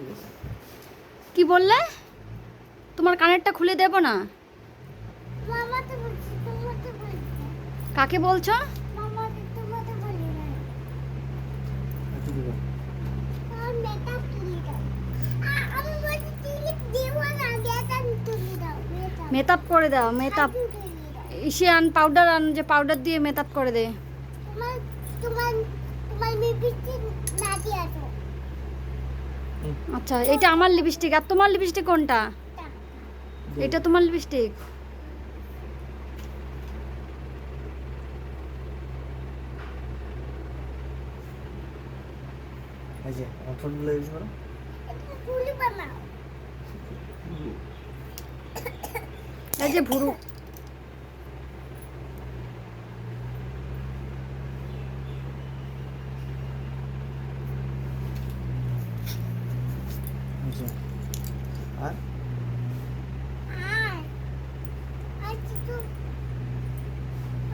ঠিক আছে। কি বললে? তোমার কানেরটা খুলে দেব না? কাকে বলছো? আর মেকআপ করে দাও মেকআপ। ইসে আন পাউডার আন যে পাউডার দিয়ে মেকআপ করে দে। তোমার তোমার তোমার না দিয়ে আচ্ছা এটা আমার লিপস্টিক আর তোমার লিপস্টিক কোনটা? এটা তোমার লিপস্টিক এই যে ইউজ করো। এই ভুরু এই যে। আর আর আর কিছু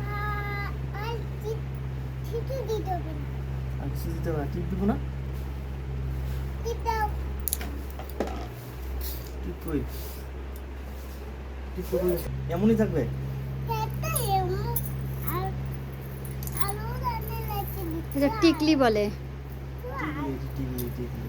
আ- আর কি- কিছু দিতে হবে না আর কিছু দিতে হবে না টিপ দিব না? টিপ কই টিপ কই এমনই থাকবে? টিকলি বলে। টিকলি টিকলি টিকলি।